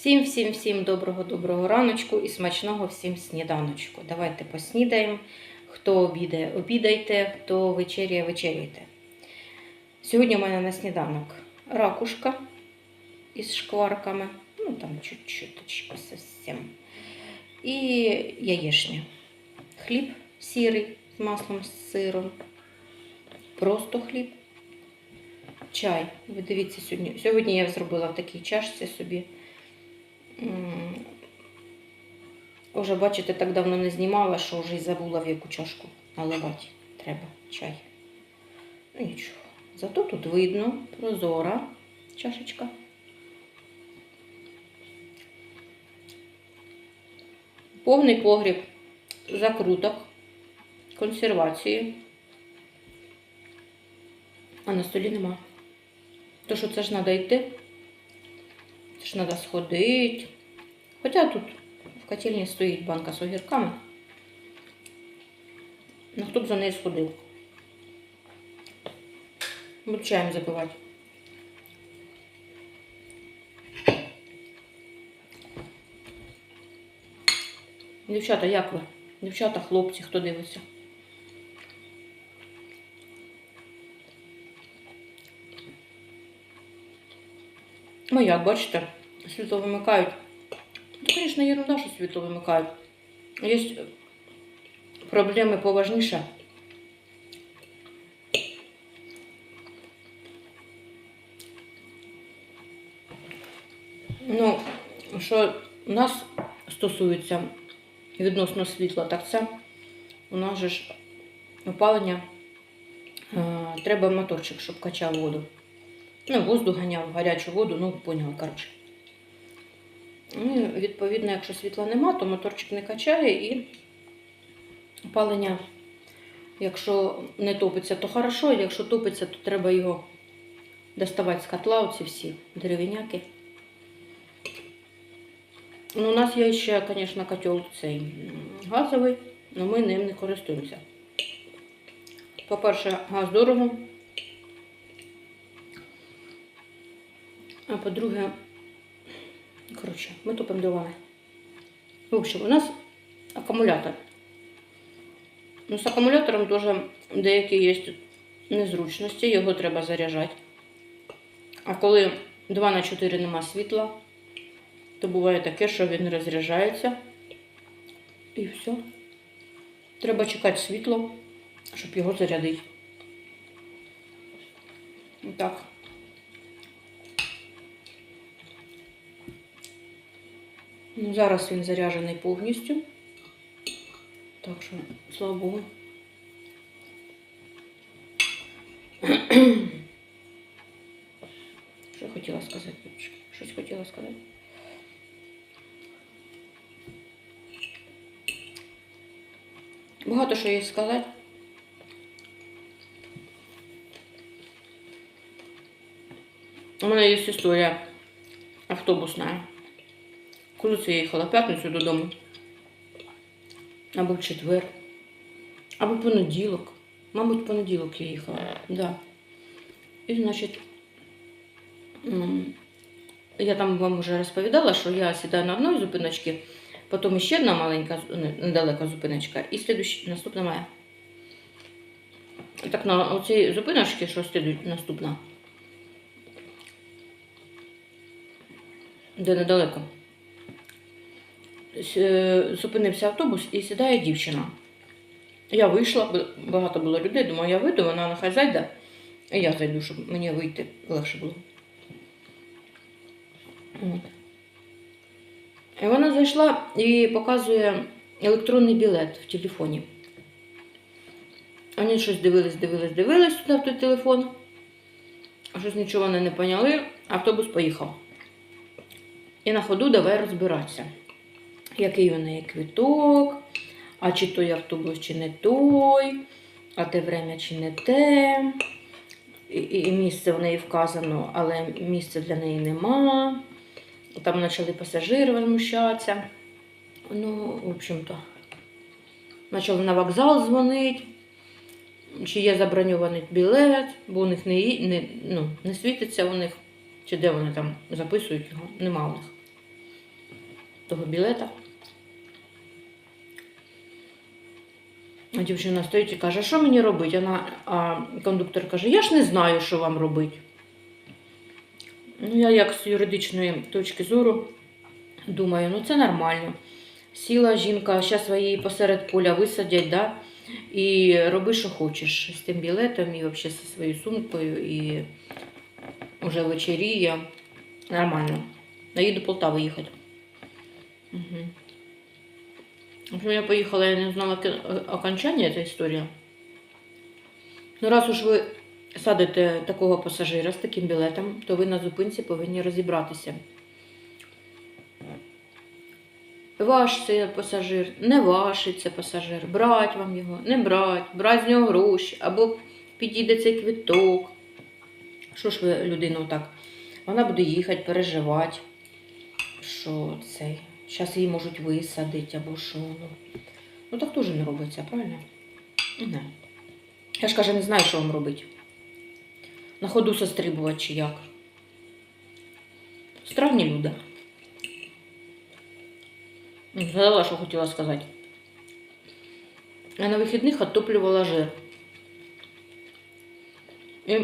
Всім, всім, всім доброго, доброго раночку і смачного всім сніданочку. Давайте поснідаємо. Хто обідає, обідайте, хто вечеряє, вечеряйте. Сьогодні у мене на сніданок ракушка із шкварками, ну там чуть-чуть совсем. І яєшня. Хліб сірий з маслом, з сиром. Просто хліб. Чай. Ви дивіться сьогодні. Сьогодні я зробила в такій чашці собі. Уже, бачите, так давно не знімала, що вже й забула в яку чашку наливати. Треба чай. Ну нічого. Зато тут видно прозора чашечка. Повний погріб закруток, консервації. А на столі нема. То що це ж треба йти. Це ж треба сходити. Хоча тут в котельні стоїть банка з огірками. Ну хто б за нею сходив? Буду чаєм запивати. Дівчата, як ви? Дівчата, хлопці, хто дивиться? Ну як, бачите, світло вимикають. Ну, звісно, ерунда, що світло вимикають. Є проблеми поважніше. Ну, що нас стосується відносно світла, так це у нас же ж опалення е, треба моторчик, щоб качав воду. Ну, воздух ганяв, гарячу воду, ну, поняли, коротше. Ну, і, відповідно, якщо світла нема, то моторчик не качає і опалення, якщо не топиться, то хорошо, якщо топиться, то треба його доставати з котла, оці всі дерев'яняки. Ну, у нас є ще, звісно, котел цей газовий, але ми ним не користуємося. По-перше, газ дорого. А по-друге, коротше, ми топимо дровами. В общем, у нас акумулятор. Ну, з акумулятором теж деякі є незручності, його треба заряджати. А коли 2 на 4 нема світла, то буває таке, що він розряджається. І все. Треба чекати світло, щоб його зарядити. Так. Ну, зараз він заряджений повністю. Так що, слава Богу. Що хотіла сказати? Щось хотіла сказати. Багато що є сказати. У мене є історія автобусна. Коли це я їхала п'ятницю додому. Або в четвер, або в понеділок. Мабуть, в понеділок я їхала. Да. І, значить, я там вам вже розповідала, що я сідаю на одній зупиночці, потім ще одна маленька, недалека зупиночка, і слідуюча, наступна моя. Так на оцій зупиночці, що слідує наступна, де недалеко. Е, Зупинився автобус і сідає дівчина. Я вийшла, багато було людей, думаю, я вийду, вона нехай зайде, і я зайду, щоб мені вийти легше було. От. І вона зайшла і показує електронний білет в телефоні. Вони щось дивились, дивились, дивились туди в той телефон. Щось нічого вони не поняли, автобус поїхав. І на ходу давай розбиратися, який у неї квиток, а чи той автобус, чи не той, а те время, чи не те. І і місце в неї вказано, але місця для неї нема. Там почали пасажири возмущатися. Ну, в общем-то, почали на вокзал дзвонити, чи є заброньований білет, бо у них не, не, ну, не світиться у них, чи де вони там записують його, нема у них. того білета. Дівчина стоїть і каже, що мені робити? Вона, а кондуктор каже, я ж не знаю, що вам робити. Ну, я як з юридичної точки зору думаю, ну це нормально. Сіла жінка, зараз її посеред поля висадять, да? і роби, що хочеш з тим білетом, і взагалі зі своєю сумкою, і вже вечеріє. Нормально. Я їду до їхати. Угу. Общем, я поїхала, я не знала окончання цієї історії. Ну, раз уж ви садите такого пасажира з таким білетом, то ви на зупинці повинні розібратися. Ваш це пасажир, не ваш це пасажир, брать вам його, не брать, брать з нього гроші, або підійде цей квиток. Що ж ви людину так? Вона буде їхати, переживати, що цей. Зараз її можуть висадити або що. Ну, ну так теж не робиться, правильно? Не. Я ж каже, не знаю, що вам робити. На ходу сострибувати чи як. Странні люди. Згадала, що хотіла сказати. Я на вихідних отоплювала жир. І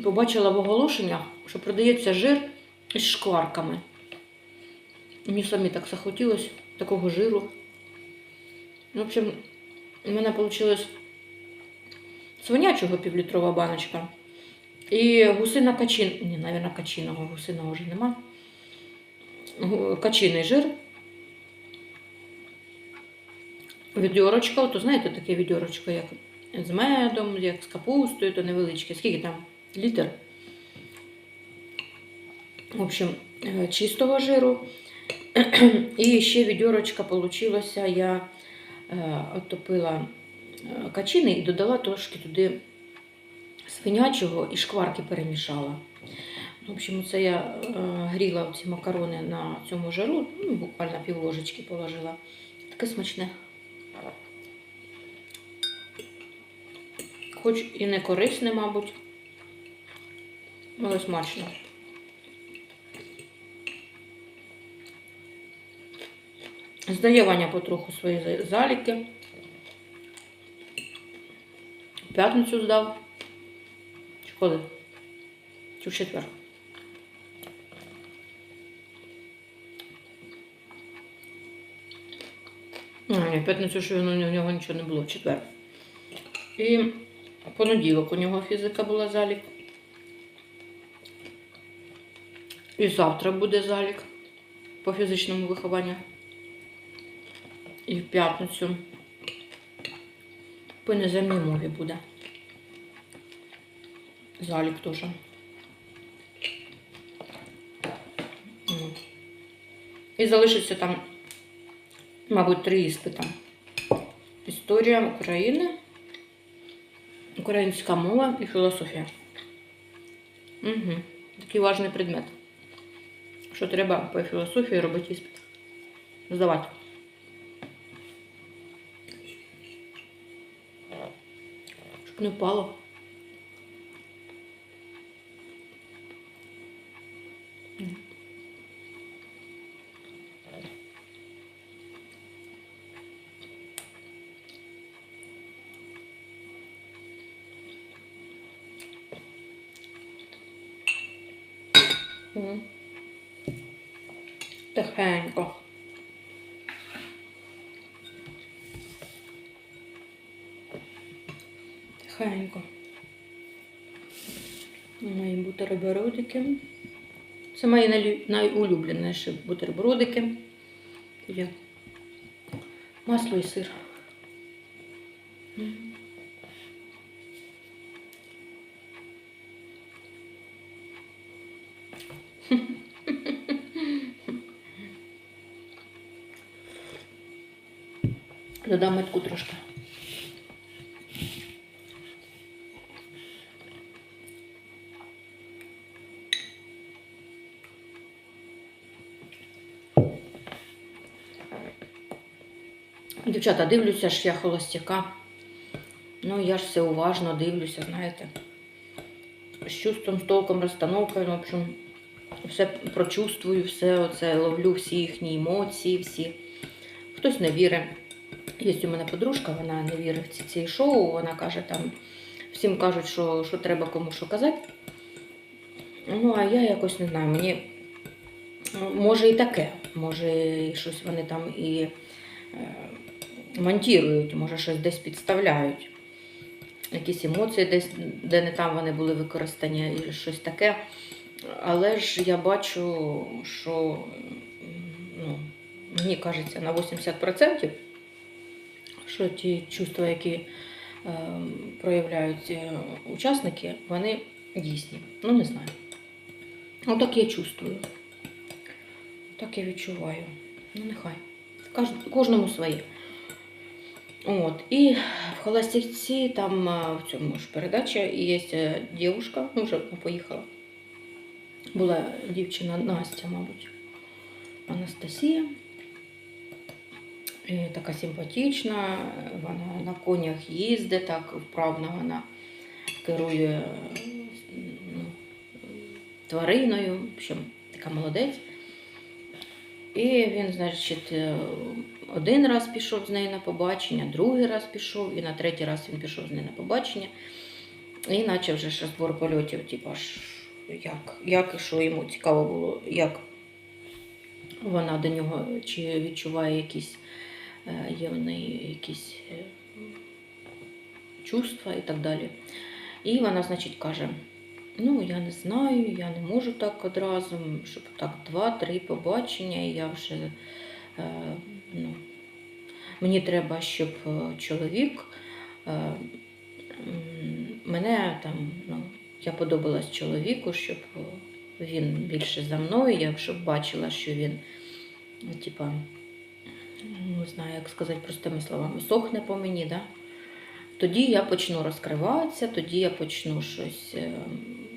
побачила в оголошеннях, що продається жир із шкварками. Мені самі так захотілося такого жиру. В общем, у мене вийшло свинячого півлітрова баночка. І гусина качин. Ні, навіть качиного, гусиного вже нема. Качиний жир. Відьорочка, то знаєте, таке відьорочко, як з медом, як з капустою, то невеличке. Скільки там? Літр. В общем, е, чистого жиру. І ще відьорочка получилося. Я е, отопила е, качини і додала трошки туди свинячого і шкварки перемішала. В общем, це я гріла ці макарони на цьому жару, ну, буквально пів ложечки положила. Таке смачне. Хоч і не корисне, мабуть, але смачно. Здає Ваня потроху свої заліки. П'ятницю здав. Чи коли? Чи в четвер? Ні, в п'ятницю, що у нього нічого не було, в четвер. І понеділок у нього фізика була залік. І завтра буде залік по фізичному вихованню. І в п'ятницю по іноземній мові буде. Залік теж. І залишиться там, мабуть, три іспита. Історія України, українська мова і філософія. Угу. Такий важний предмет. Що треба по філософії робити іспит. Здавати. Не впало. Бутербродики. Це мої найулюбленіші бутербродики. Масло і сир. Додам метку трошки. Дівчата, дивлюся ж я холостяка. Ну, я ж все уважно дивлюся, знаєте. З чувством, з толком, розстановкою, в общем, все прочувствую, все оце ловлю, всі їхні емоції, всі. Хтось не вірить. Є у мене подружка, вона не вірить в ці, ці шоу, вона каже, там всім кажуть, що, що треба кому що казати. Ну, а я якось не знаю, мені ну, може і таке, може і щось вони там і монтують, може щось десь підставляють. Якісь емоції десь, де не там вони були використані, і щось таке. Але ж я бачу, що ну, мені кажеться на 80%, що ті чувства, які е, проявляють е, учасники, вони дійсні. Ну, не знаю. Ну, так я чувствую. Так я відчуваю. Ну, нехай. Кожному своє. От. І в холостяці там в цьому ж передачі є е, дівчинка, ну вже поїхала. Була дівчина Настя, мабуть. Анастасія. І така симпатична, вона на конях їздить, так вправно вона керує ну, твариною. В общем, така молодець. І він, значить, е, один раз пішов з нею на побачення, другий раз пішов, і на третій раз він пішов з нею на побачення. І почав вже ж розбор польотів, типу, як, як і що йому цікаво було, як вона до нього, чи відчуває якісь, е, є в неї якісь е, чувства і так далі. І вона, значить, каже: ну, я не знаю, я не можу так одразу, щоб так два-три побачення, і я вже е, ну, мені треба, щоб е, чоловік е, мене там, ну, я подобалась чоловіку, щоб він більше за мною, я щоб бачила, що він, ну, типа, не знаю, як сказати простими словами, сохне по мені, да? тоді я почну розкриватися, тоді я почну щось е,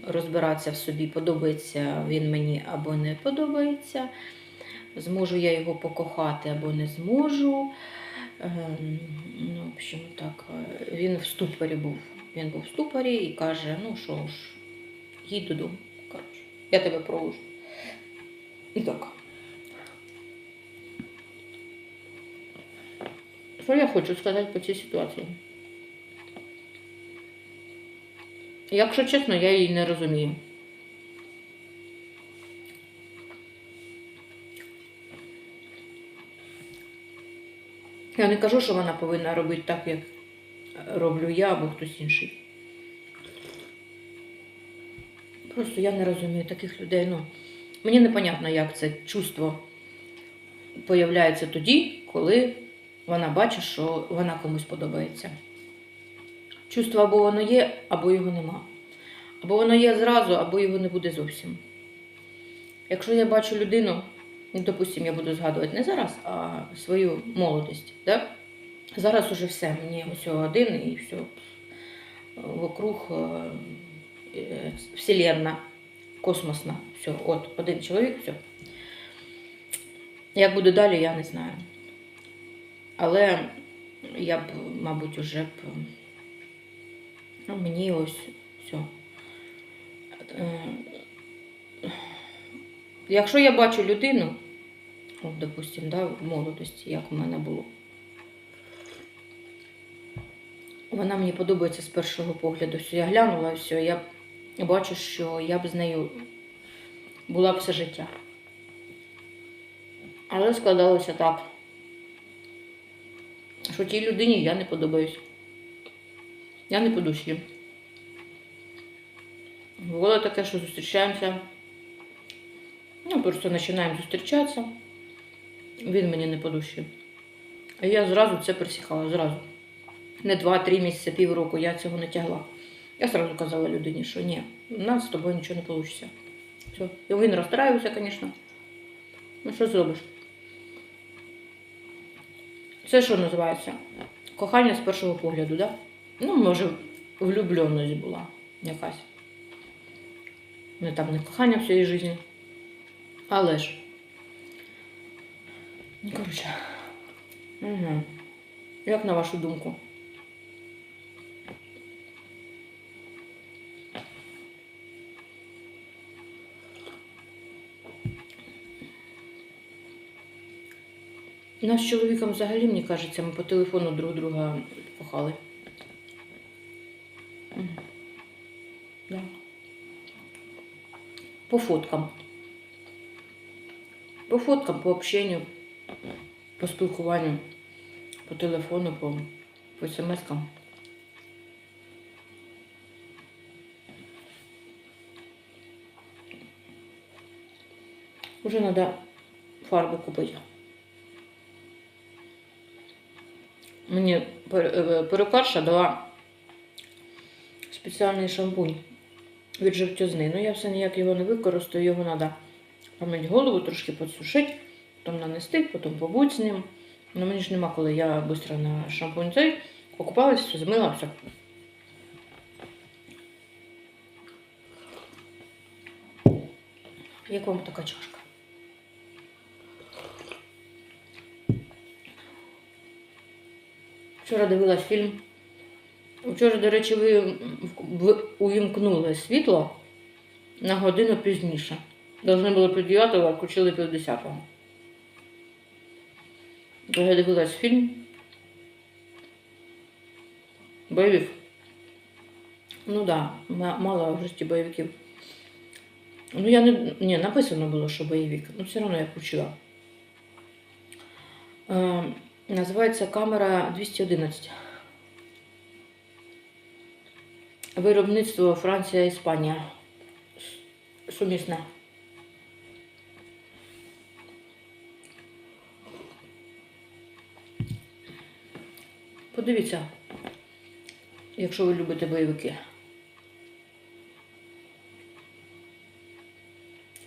розбиратися в собі, подобається він мені або не подобається. Зможу я його покохати або не зможу. Ем, Ну, в общем, так, він в ступорі був. Він був в ступорі і каже: ну що ж, їдь додому. Коротше, я тебе провожу. І так. Що я хочу сказати по цій ситуації? Якщо чесно, я її не розумію. Я не кажу, що вона повинна робити так, як роблю я або хтось інший. Просто я не розумію таких людей. Ну, мені непонятно, як це чувство появляється тоді, коли вона бачить, що вона комусь подобається. Чувство або воно є, або його нема. Або воно є зразу, або його не буде зовсім. Якщо я бачу людину, ну, допустим, я буду згадувати не зараз, а свою молодість. Да? Зараз уже все, мені ось один і все. Вокруг е, е, вселенна, космосна. Все, от один чоловік, все. Як буде далі, я не знаю. Але я б, мабуть, уже б. Ну, мені ось все. Якщо я бачу людину, от, допустим, да, в молодості, як у мене було, вона мені подобається з першого погляду. Все, я глянула, все, я бачу, що я б з нею була б все життя. Але складалося так, що тій людині я не подобаюсь. Я не по душі. Було таке, що зустрічаємося. Ну, просто починаємо зустрічатися. Він мені не по душі. А я зразу це присіхала, зразу. Не два-три місяці, півроку я цього не тягла. Я зразу казала людині, що ні, у нас з тобою нічого не вийде. Все. І він розстраювався, звісно. Ну, що зробиш? Це що називається? Кохання з першого погляду, так? Да? Ну, може, влюбленість була якась. Не там не кохання всієї житті. Але ж. Ну, коротше. Угу. Як на вашу думку? Нас з чоловіком взагалі, мені кажеться, ми по телефону друг друга кохали. Да. По фоткам. По фоткам, по общенню, по спілкуванню, по телефону, по, по смс-кам. Уже треба фарбу купити. Мені е, перукарша дала спеціальний шампунь від жовтізни. Ну я все ніяк його не використаю, його треба помити голову, трошки підсушити, потім нанести, потім побудь з ним. Ну мені ж нема коли я швидко на шампунь цей покупалась, все, змила, все. Як вам така чашка? Вчора дивилась фільм. Вчора, до речі, ви, увімкнули світло на годину пізніше. Должны було пів 9, а включили пів 10. Я дивилась фільм. Бойовик. Ну да, ма- мало в житті бойовиків. Ну, я не. Ні, написано було, що бойовик. Ну, все одно я включила. Е, називається камера 211. Виробництво Франція, Іспанія. Сумісне. Подивіться, якщо ви любите бойовики.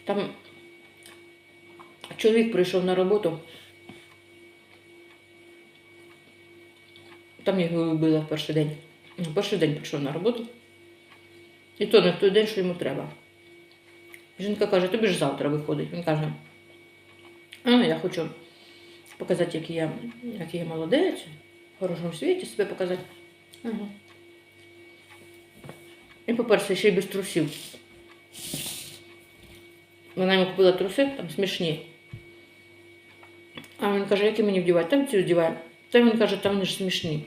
Там чоловік прийшов на роботу. Там його вбили в перший день. В перший день прийшов на роботу. І то не в той день, що йому треба. Жінка каже, тобі ж завтра виходить. Він каже, а я хочу показати, який я, який я молодець, в хорошому світі себе показати. Ага. І, по-перше, ще й без трусів. Вона йому купила труси, там смішні. А він каже, які мені вдівати? Там ці вдіває. Та він каже, там вони ж смішні.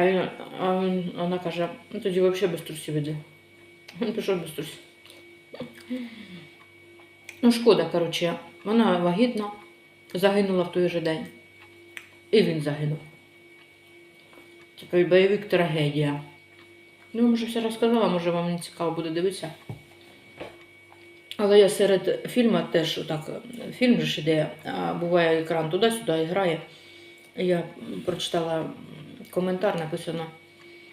А, він, а він, вона каже, ну тоді взагалі без трусів іди. Він пішов без трусів. Ну, шкода, коротше, вона вагітна, загинула в той же день. І він загинув. Такий бойовик трагедія. Ну, може, все розказала, може вам не цікаво буде дивитися. Але я серед фільму теж отак, фільм же ж іде, а буває екран туди-сюди грає. Я прочитала коментар, написано,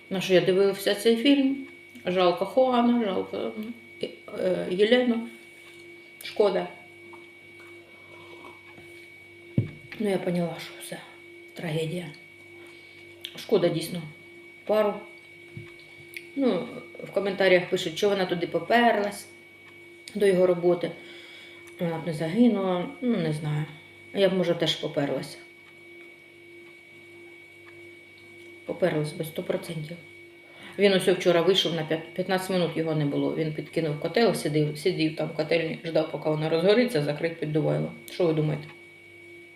на що я дивився цей фільм. Жалко Хуана, жалко е, Єлену. Шкода. Ну, я поняла, що все. Трагедія. Шкода дійсно. Пару. Ну, в коментарях пишуть, що вона туди поперлась до його роботи. Вона б не загинула. Ну, не знаю. Я б, може, теж поперлася. Поперлась би 100%. Він ось вчора вийшов на п'ят- 15 минут його не було. Він підкинув котел, сидів, сидів там в котельні, ждав, поки вона розгориться, закрить піддувайло. Що ви думаєте?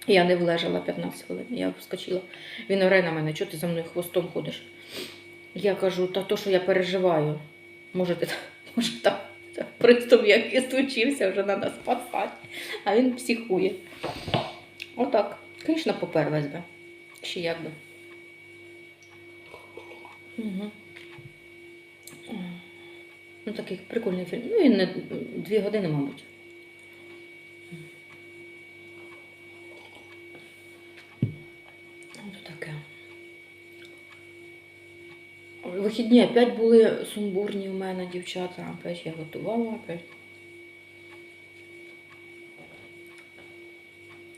Я не влежала 15 хвилин, я вскочила. Він оре на мене, чого ти за мною хвостом ходиш? Я кажу, та то, що я переживаю. Може, ти, може там приступ якийсь случився, вже треба спасати. А він психує. Отак. Звісно, поперлась би. Ще як би. Угу. Ну, такий прикольний фільм. Ну, він не дві години, мабуть. Ось таке. Вихідні опять були сумбурні у мене, дівчата. Опять я готувала, опять.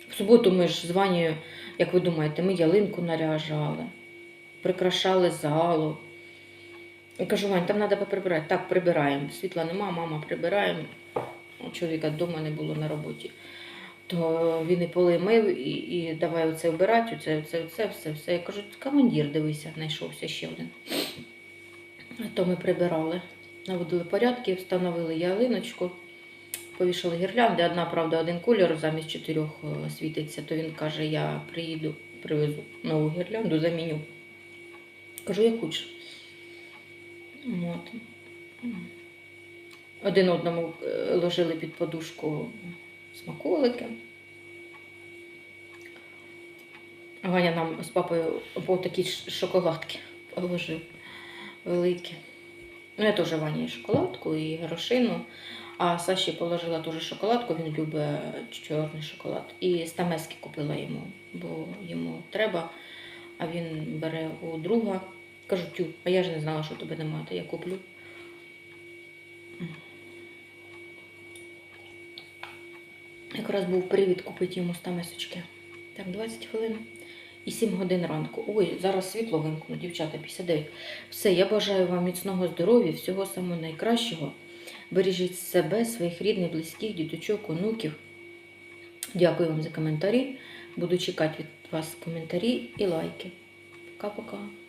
В суботу ми ж з Ванією, як ви думаєте, ми ялинку наряжали, прикрашали залу. Я кажу, Вань, там треба поприбирати. Так, прибираємо. Світла нема, мама прибираємо. Чоловіка вдома не було на роботі. То він і поли мив, і, і давай оце вбирати, оце, оце, оце, все, все. Я кажу, командир, дивися, знайшовся ще один. То ми прибирали. Наводили порядки, встановили ялиночку. повішали гірлянди. Одна, правда, один кольор замість чотирьох е, світиться, то він каже, я приїду, привезу нову гірлянду, заміню. Кажу, як хочеш. От. Один одному е, ложили під подушку смаколики. Ваня нам з папою по такі шоколадки положив великі. Ну, я теж Вані шоколадку, і горошину. А Саші положила теж шоколадку, він любить чорний шоколад. І стамески купила йому, бо йому треба, а він бере у друга. Кажу, тю, а я ж не знала, що тебе немає, то я куплю. Якраз був привід купити йому стамесочки. Так, 20 хвилин і 7 годин ранку. Ой, зараз світло вимкну, дівчата, 59. Все, я бажаю вам міцного здоров'я, всього самого найкращого. Бережіть себе, своїх рідних, близьких, діточок, онуків. Дякую вам за коментарі. Буду чекати від вас коментарі і лайки. Пока-пока.